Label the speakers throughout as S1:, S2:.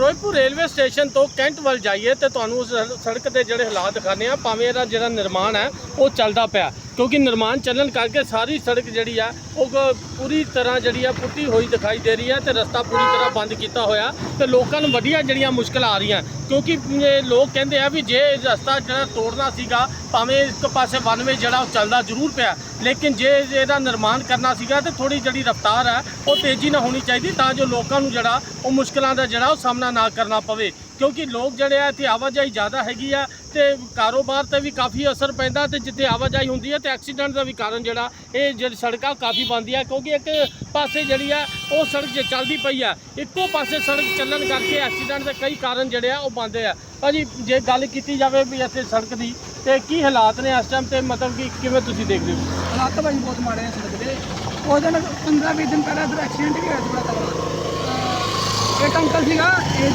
S1: Firozpur railway station ਤੋਂ cantt ਵੱਲ ਜਾਈਏ ਤੇ ਤੁਹਾਨੂੰ ਉਸ ਸੜਕ ਦੇ ਜਿਹੜੇ ਹਾਲਾਤ ਦਿਖਾਣੇ ਆ ਭਾਵੇਂ ਇਹਦਾ ਜਿਹੜਾ ਨਿਰਮਾਣ ਹੈ, ਉਹ ਚੱਲਦਾ ਪਿਆ। ਕਿਉਂਕਿ ਨਿਰਮਾਣ ਚੱਲਣ ਕਰਕੇ ਸਾਰੀ ਸੜਕ ਜਿਹੜੀ ਆ, ਉਹ ਪੂਰੀ ਤਰ੍ਹਾਂ ਜਿਹੜੀ ਆ ਪੁੱਟੀ ਹੋਈ ਦਿਖਾਈ ਦੇ ਰਹੀ ਹੈ ਤੇ ਰਸਤਾ ਪੂਰੀ ਤਰ੍ਹਾਂ ਬੰਦ ਕੀਤਾ ਹੋਇਆ ਤੇ ਲੋਕਾਂ ਨੂੰ ਵੱਡੀਆਂ ਜਿਹੜੀਆਂ ਮੁਸ਼ਕਲਾਂ ਆ ਰਹੀਆਂ। ਕਿਉਂਕਿ ਲੋਕ ਕਹਿੰਦੇ ਆ ਵੀ ਜੇ ਰਸਤਾ ਜਿਹੜਾ ਤੋੜਨਾ ਸੀਗਾ, ਭਾਵੇਂ ਇੱਕ ਪਾਸੇ ਵਨਵੇ ਜਿਹੜਾ ਉਹ ਚੱਲਦਾ ਜ਼ਰੂਰ ਪਿਆ, ਲੇਕਿਨ ਜੇ ਇਹਦਾ ਨਿਰਮਾਣ ਕਰਨਾ ਸੀਗਾ ਤੇ ਥੋੜੀ ਜਿਹੜੀ ਰਫ਼ਤਾਰ ਹੈ ਉਹ ਤੇਜ਼ੀ ਨਾਲ ਹੋਣੀ ਚਾਹੀਦੀ ਤਾਂ ਜੋ ਲੋਕਾਂ ਨੂੰ ਜਿਹੜਾ ਉਹ ਮੁਸ਼ਕਲਾਂ ਦਾ ਜਿਹੜਾ ਉਹ ਸਾਹਮਣਾ ਨਾ ਕਰਨਾ ਪਵੇ। ਕਿਉਂਕਿ ਲੋਕ ਜਿਹੜੇ ਆ ਇੱਥੇ ਆਵਾਜਾਈ ਜ਼ਿਆਦਾ ਹੈਗੀ ਆ ਤੇ ਕਾਰੋਬਾਰ ਤੇ ਵੀ ਕਾਫੀ ਅਸਰ ਪੈਂਦਾ ਤੇ ਜਿੱਥੇ ਆਵਾਜਾਈ ਹੁੰਦੀ ਹੈ ਤੇ ਐਕਸੀਡੈਂਟ ਦਾ ਵੀ ਕਾਰਨ ਜਿਹੜਾ, ਇਹ ਜਿਹੜੀ ਸੜਕਾਂ ਕਾਫੀ ਬਣਦੀ ਆ ਕਿਉਂਕਿ ਇੱਕ ਪਾਸੇ ਜਿਹੜੀ ਆ ਉਹ ਸੜਕ ਜੇ ਚੱਲਦੀ ਪਈ ਆ, ਇੱਕੋ ਪਾਸੇ ਸੜਕ ਚੱਲਣ ਕਰਕੇ ਐਕਸੀਡੈਂਟ ਦੇ ਕਈ ਕਾਰਨ ਜਿਹੜੇ ਆ ਉਹ ਬਣਦੇ ਆ। ਭਾਜੀ, ਜੇ ਗੱਲ ਕੀਤੀ ਜਾਵੇ ਵੀ ਇੱਥੇ ਸੜਕ ਦੀ, ਤੇ ਕੀ ਹਾਲਾਤ ਨੇ ਇਸ ਟਾਈਮ ਤੇ? ਮਤਲਬ ਕਿ ਕਿਵੇਂ ਤੁਸੀਂ ਦੇਖਦੇ ਹੋ?
S2: ਹਾਲਾਤ ਤਾਂ ਭਾਈ ਬਹੁਤ ਮਾੜੇ ਨੇ ਸੜਕ ਦੇ। ਉਹ ਦਿਨ 15 20 ਦਿਨ ਪਹਿਲਾਂ ਇੱਧਰ ਐਕਸੀਡੈਂਟ ਵੀ ਹੋਇਆ ਸੀ ਬੜਾ ਤਗੜਾ ਇੱਕ ਅੰਕਲ ਸੀਗਾ, ਇਹ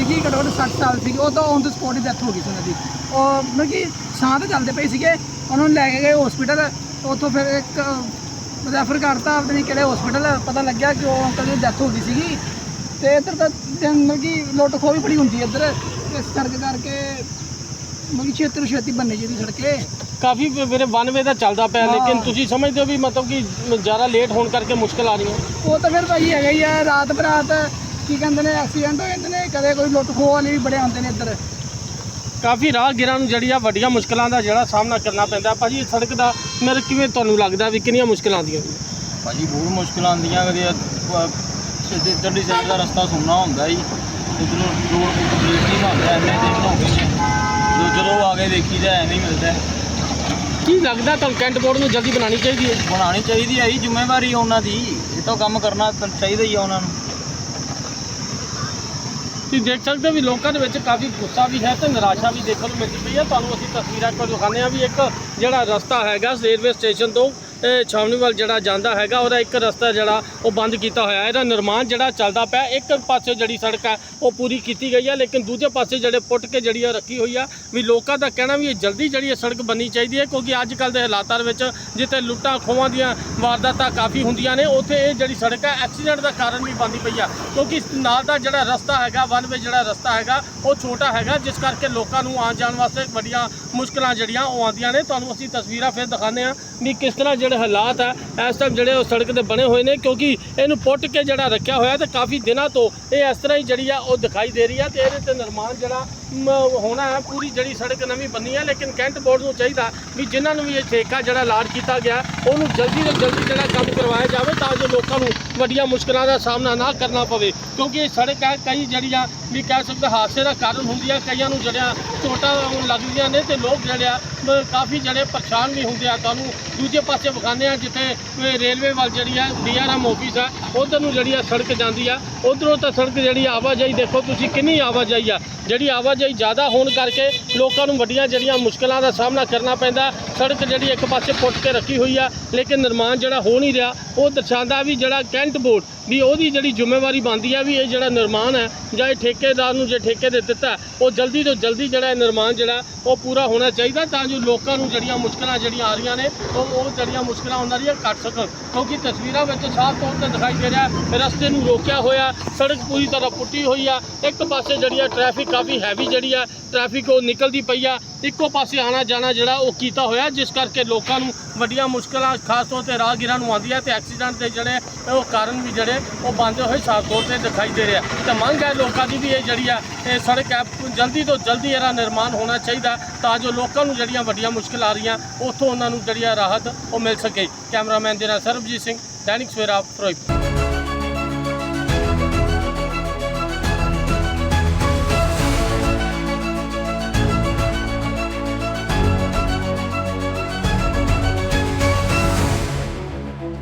S2: ਸੀਗੀ ਘੱਟੋ ਘੱਟ 60 ਸਾਲ ਸੀ ਉਹ ਤਾਂ ਔਨ ਦ ਸਪੌਟ ਹੀ ਡੈਥ ਹੋ ਗਈ ਸੀ ਉਹਨਾਂ ਦੀ। ਉਹ ਮਤਲਬ ਕਿ ਸਾਹ ਤੇ ਚੱਲਦੇ ਪਏ ਸੀਗੇ ਉਹਨਾਂ ਨੂੰ ਲੈ ਕੇ ਗਏ ਹਸਪੀਟਲ ਉੱਥੋਂ ਫਿਰ ਇੱਕ ਰੈਫਰ ਕਰਤਾ ਆਪਣੇ ਕਿਹੜੇ ਹਸਪੀਟਲ ਪਤਾ ਲੱਗਿਆ ਕਿ ਉਹ ਅੰਕਲ ਦੀ ਡੈਥ ਹੋ ਗਈ ਸੀਗੀ। ਤੇ ਇੱਧਰ ਤਾਂ ਦਿਨ ਮਤਲਬ ਕਿ ਲੁੱਟ ਖੋਹ ਵੀ ਬੜੀ ਹੁੰਦੀ ਇੱਧਰ। ਇਸ ਸੜਕ ਕਰਕੇ ਮਤਲਬ ਕਿ ਛੇਤੀ ਤੋਂ ਛੇਤੀ ਬੰਨੇ ਜਿਹਦੀ ਸੜਕੇ।
S1: ਕਾਫੀ ਮੇਰੇ 92 ਦਾ ਚੱਲਦਾ ਪਿਆ। ਲੇਕਿਨ ਤੁਸੀਂ ਸਮਝਦੇ ਹੋ ਵੀ ਮਤਲਬ ਕਿ ਜ਼ਿਆਦਾ ਲੇਟ ਹੋਣ ਕਰਕੇ ਮੁਸ਼ਕਲ ਆ ਰਹੀ ਹੈ
S2: ਉਹ ਤਾਂ ਫਿਰ ਭਾਈ ਹੈਗਾ ਹੀ ਆ ਰਾਤ ਬਰਾਤ ਕੀ ਕਹਿੰਦੇ ਨੇ ਐਕਸੀਡੈਂਟ ਹੋ ਜਾਂਦੇ ਨੇ ਕਦੇ ਕੋਈ ਲੁੱਟ ਖੋਹ ਵਾਲੇ ਵੀ ਬੜੇ ਆਉਂਦੇ ਨੇ ਇੱਧਰ।
S1: ਕਾਫੀ ਰਾਹਗੀਰਾਂ ਨੂੰ ਜਿਹੜੀ ਆ ਵੱਡੀਆਂ ਮੁਸ਼ਕਲਾਂ ਦਾ ਜਿਹੜਾ ਸਾਹਮਣਾ ਕਰਨਾ ਪੈਂਦਾ। ਭਾਜੀ ਇਹ ਸੜਕ ਦਾ ਮੇਰੇ ਕਿਵੇਂ ਤੁਹਾਨੂੰ ਲੱਗਦਾ ਵੀ ਕਿੰਨੀਆਂ ਮੁਸ਼ਕਲਾਂ ਆਉਂਦੀਆਂ
S3: ਭਾਜੀ ਬਹੁਤ ਮੁਸ਼ਕਲਾਂ ਆਉਂਦੀਆਂ। ਕਦੇ ਸਿੱਧੇ ਚੱਡੀ ਸਾਈਡ ਦਾ ਰਸਤਾ ਸੁਣਨਾ ਹੁੰਦਾ ਜੀ। ਇਧਰੋਂ ਰੋਡ ਕੰਪਲੀਟ ਨਹੀਂ ਬਣਦਾ ਐਵੇਂ ਦੇਖ ਲਓ ਜੋ ਜਦੋਂ ਆ ਕੇ ਦੇਖੀਦਾ ਐਵੇਂ ਹੀ ਮਿਲਦਾ। ਹੈ।
S1: ਕੀ ਲੱਗਦਾ ਤੁਹਾਨੂੰ ਕੈਂਟ ਬੋਰਡ ਨੂੰ ਜਲਦੀ ਬਣਾਉਣੀ ਚਾਹੀਦੀ ਹੈ?
S3: ਬਣਾਉਣੀ ਚਾਹੀਦੀ ਹੈ ਜੀ ਜ਼ਿੰਮੇਵਾਰੀ ਉਹਨਾਂ ਦੀ। ਇਹ ਤਾਂ ਕੰਮ ਕਰਨਾ ਤਾਂ ਚਾਹੀਦਾ ਹੀ ਆ ਉਹਨਾਂ ਨੂੰ।
S1: ਤੁਸੀਂ ਦੇਖ ਸਕਦੇ ਹੋ ਵੀ ਲੋਕਾਂ ਦੇ ਵਿੱਚ ਕਾਫੀ ਗੁੱਸਾ ਵੀ ਹੈ ਤੇ ਨਿਰਾਸ਼ਾ ਵੀ ਦੇਖਣ ਨੂੰ ਮਿਲਦੀ ਪਈ ਹੈ। ਤੁਹਾਨੂੰ ਅਸੀਂ ਤਸਵੀਰਾਂ ਕੋਲ ਦਿਖਾਉਂਦੇ ਹਾਂ ਵੀ ਇੱਕ ਜਿਹੜਾ ਰਸਤਾ ਹੈਗਾ ਰੇਲਵੇ ਸਟੇਸ਼ਨ ਤੋਂ ਛਾਵਣੀ ਵੱਲ ਜਿਹੜਾ ਜਾਂਦਾ ਹੈਗਾ, ਉਹਦਾ ਇੱਕ ਰਸਤਾ ਜਿਹੜਾ ਉਹ ਬੰਦ ਕੀਤਾ ਹੋਇਆ ਹੈ। ਇਹਦਾ ਨਿਰਮਾਣ ਜਿਹੜਾ ਚੱਲਦਾ ਪਿਆ, ਇੱਕ ਪਾਸੇ ਜਿਹੜੀ ਸੜਕ ਹੈ, ਉਹ ਪੂਰੀ ਕੀਤੀ ਗਈ ਹੈ, ਲੇਕਿਨ ਦੂਜੇ ਪਾਸੇ ਜਿਹੜੇ ਪੁੱਟ ਕੇ ਜਿਹੜੀ ਆ ਰੱਖੀ ਹੋਈ ਆ, ਵੀ ਲੋਕਾਂ ਦਾ ਕਹਿਣਾ ਵੀ ਇਹ ਜਲਦੀ ਜਿਹੜੀ ਇਹ ਸੜਕ ਬਣਨੀ ਚਾਹੀਦੀ ਹੈ, ਕਿਉਂਕਿ ਅੱਜ ਕੱਲ ਦੇ ਹਾਲਾਤਾਂ ਦੇ ਵਿੱਚ ਜਿੱਥੇ ਲੁੱਟਾਂ ਖੋਹਾਂ ਦੀਆਂ ਵਾਰਦਾਤਾਂ ਕਾਫੀ ਹੁੰਦੀਆਂ ਨੇ, ਉੱਥੇ ਇਹ ਜਿਹੜੀ ਸੜਕ ਹੈ, ਐਕਸੀਡੈਂਟ ਦਾ ਕਾਰਨ ਵੀ ਬਣਦੀ ਪਈ ਆ। ਕਿਉਂਕਿ ਨਾਲ ਦਾ ਜਿਹੜਾ ਰਸਤਾ ਹੈਗਾ, ਵਨ ਵੇ ਜਿਹੜਾ ਰਸਤਾ ਹੈਗਾ, ਉਹ ਛੋਟਾ ਹੈਗਾ, ਜਿਸ ਕਰਕੇ ਲੋਕਾਂ ਨੂੰ ਆਉਣ ਜਾਣ ਵਾਸਤੇ ਵੱਡੀਆਂ ਮੁਸ਼ਕਲਾਂ ਜਿਹੜੀਆਂ ਉਹ ਆਉਂਦੀਆਂ ਨੇ। ਤੁਹਾਨੂੰ ਅਸੀਂ ਤਸਵੀਰਾਂ ਫਿਰ ਦਿਖਾਉਂਦੇ ਹਾਂ ਵੀ ਕਿਸ ਤਰ੍ਹਾਂ ਜਿਹੜੇ ਹਾਲਾਤ ਆ, ਇਸ ਟਾਈਮ ਜਿਹੜੇ ਉਹ ਸੜਕ ਦੇ ਬਣੇ ਹੋਏ ਨੇ, ਕਿਉਂਕਿ ਇਹਨੂੰ ਪੁੱਟ ਕੇ ਜਿਹੜਾ ਰੱਖਿਆ ਹੋਇਆ ਤੇ ਕਾਫੀ ਦਿਨਾਂ ਤੋਂ ਇਹ ਇਸ ਤਰ੍ਹਾਂ ਹੀ ਜਿਹੜੀ ਆ ਉਹ ਦਿਖਾਈ ਦੇ ਰਹੀ ਆ ਤੇ ਇਹਦੇ ਤੇ ਨਿਰਮਾਣ ਜਿਹੜਾ ਹੋਣਾ ਹੈ ਪੂਰੀ ਜਿਹੜੀ ਸੜਕ ਨਵੀਂ ਬੰਨੀ ਹੈ ਲੇਕਿਨ ਕੈਂਟ ਬੋਰਡ ਨੂੰ ਚਾਹੀਦਾ ਵੀ ਜਿਨ੍ਹਾਂ ਨੂੰ ਵੀ ਇਹ ਠੇਕਾ ਜਿਹੜਾ ਲਾਟ ਕੀਤਾ ਗਿਆ, ਉਹਨੂੰ ਜਲਦੀ ਤੋਂ ਜਲਦੀ ਜਿਹੜਾ ਕੰਮ ਕਰਵਾਇਆ ਜਾਵੇ ਤਾਂ ਜੋ ਲੋਕਾਂ ਨੂੰ ਵੱਡੀਆਂ ਮੁਸ਼ਕਲਾਂ ਦਾ ਸਾਹਮਣਾ ਨਾ ਕਰਨਾ ਪਵੇ। ਕਿਉਂਕਿ ਇਹ ਸੜਕ ਹੈ, ਕਈ ਜਿਹੜੀਆਂ ਵੀ ਕਹਿ ਸਕਦੇ ਹਾਦਸੇ ਦਾ ਕਾਰਨ ਹੁੰਦੀ ਹੈ ਕਈਆਂ ਨੂੰ ਜਿਹੜਿਆ ਚੋਟਾਂ ਲੱਗਦੀਆਂ ਨੇ ਤੇ ਲੋਕ ਜਿਹੜੇ ਆ ਕਾਫੀ ਜਿਹੜੇ ਪਰੇਸ਼ਾਨ ਵੀ ਹੁੰਦੇ ਆ। ਤੁਹਾਨੂੰ ਦੂਜੇ ਪਾਸੇ ਵਿਖਾਉਂਦੇ ਆ ਜਿੱਥੇ ਰੇਲਵੇ ਵੱਲ ਜਿਹੜੀ ਆ ਡੀਆਰਐਮ ਆਫਿਸ ਆ, ਉਧਰ ਨੂੰ ਜਿਹੜੀ ਆ ਸੜਕ ਜਾਂਦੀ ਆ, ਉਧਰੋਂ ਤਾਂ ਸੜਕ ਜਿਹੜੀ ਆਵਾਜਾਈ ਦੇਖੋ ਤੁਸੀਂ ਕਿੰਨੀ ਆਵਾਜਾਈ ਆ। ਜਿਹੜੀ ਆਵਾਜਾਈ ਜ਼ਿਆਦਾ ਹੋਣ ਕਰਕੇ ਲੋਕਾਂ ਨੂੰ ਵੱਡੀਆਂ ਜਿਹੜੀਆਂ ਮੁਸ਼ਕਲਾਂ ਦਾ ਸਾਹਮਣਾ ਕਰਨਾ ਪੈਂਦਾ, ਸੜਕ ਜਿਹੜੀ ਇੱਕ ਪਾਸੇ ਪੁੱਟ ਕੇ ਰੱਖੀ ਹੋਈ ਆ, ਲੇਕਿਨ ਨਿਰਮਾਣ ਜਿਹੜਾ ਹੋ ਨਹੀਂ ਰਿਹਾ, ਉਹ ਦਰਸਾਉਂਦਾ ਵੀ ਜਿਹੜਾ ਕੈਂਟ ਬੋਰਡ ਵੀ ਉਹਦੀ ਜਿਹੜੀ ਜ਼ਿੰਮੇਵਾਰੀ ਬਣਦੀ ਆ ਵੀ ਇਹ ਜਿਹੜਾ ਨਿਰਮਾਣ ਹੈ ਜਾਂ ਇਹ ਠੇਕੇਦਾਰ ਨੂੰ ਜੇ ਠੇਕੇ ਦੇ ਦਿੱਤਾ, ਉਹ ਜਲਦੀ ਤੋਂ ਜਲਦੀ ਜਿਹੜਾ ਇਹ ਨਿਰਮਾਣ ਜਿਹੜਾ, ਉਹ ਪੂਰਾ ਹੋਣਾ ਚਾਹੀਦਾ ਤਾਂ ਜੋ ਲੋਕਾਂ ਨੂੰ ਜਿਹੜੀਆਂ ਮੁਸ਼ਕਲਾਂ ਜਿਹੜੀਆਂ ਆ ਰਹੀਆਂ ਨੇ, ਉਹ ਉਹ ਜਿਹੜੀਆਂ ਮੁਸ਼ਕਲਾਂ ਉਹਨਾਂ ਦੀਆਂ ਘੱਟ ਸਕਣ। ਕਿਉਂਕਿ ਤਸਵੀਰਾਂ ਵਿੱਚ ਸਾਫ਼ ਤੌਰ ਤੇ ਦਿਖਾਈ ਦੇ ਰਿਹਾ, ਰਸਤੇ ਨੂੰ ਰੋਕਿਆ ਹੋਇਆ, ਸੜਕ ਪੂਰੀ ਤਰ੍ਹਾਂ ਪੁੱਟੀ ਹੋਈ ਆ, ਇੱਕ ਪਾਸੇ ਜਿਹੜੀ ਆ ਟ੍ਰੈਫਿਕ ਕਾਫੀ ਹੈਵੀ ਜਿਹੜੀ ਆ ਟ੍ਰੈਫਿਕ ਉਹ ਨਿਕਲਦੀ ਪਈ ਆ, ਇੱਕੋ ਪਾਸੇ ਆਣਾ ਜਾਣਾ ਜਿਹੜਾ ਉਹ ਕੀਤਾ ਹੋਇਆ, ਜਿਸ ਕਰਕੇ ਲੋਕਾਂ ਨੂੰ ਵੱਡੀਆਂ ਮੁਸ਼ਕਲਾਂ, ਖਾਸ ਤੌਰ ਤੇ ਰਾਹਗੀਰਾਂ ਨੂੰ ਆਉਂਦੀਆਂ ਤੇ ਐਕਸੀਡੈਂਟ ਦੇ ਜਿਹੜੇ ਉਹ ਕਾਰਨ ਵੀ ਜਿਹੜੇ ਉਹ ਬੰਦੇ ਹੋਏ, ਸਾਫ਼ ਤੌਰ ਤੇ ਦਿਖਾਈ ਦੇ ਰਿਹਾ। ਤਾਂ ਮੰਗ ਹੈ ਲੋਕਾਂ ਦੀ ਵੀ ਇਹ ਜਿਹੜੀ ਆ, ਇਹ ਸੜਕ ਹੈ ਜਲਦੀ ਤੋਂ ਜਲਦੀ ਇਹਦਾ ਨਿਰਮਾਣ ਹੋਣਾ ਚਾਹੀਦਾ, ਤਾਂ ਜੋ ਲੋਕਾਂ ਨੂੰ ਜਿਹੜੀਆਂ ਵੱਡੀਆਂ ਮੁਸ਼ਕਲਾਂ ਆ ਰਹੀਆਂ, ਉੱਥੋਂ ਉਹਨਾਂ ਨੂੰ ਜਿਹੜੀ ਆ ਰਾਹਤ ਉਹ ਮਿਲ ਸਕੇ। ਕੈਮਰਾਮੈਨ ਦੇ ਨਾਲ ਸਰਬਜੀਤ ਸਿੰਘ, ਦੈਨਿਕ ਸਵੇਰਾ, ਫਿਰੋਜ਼ਪੁਰ।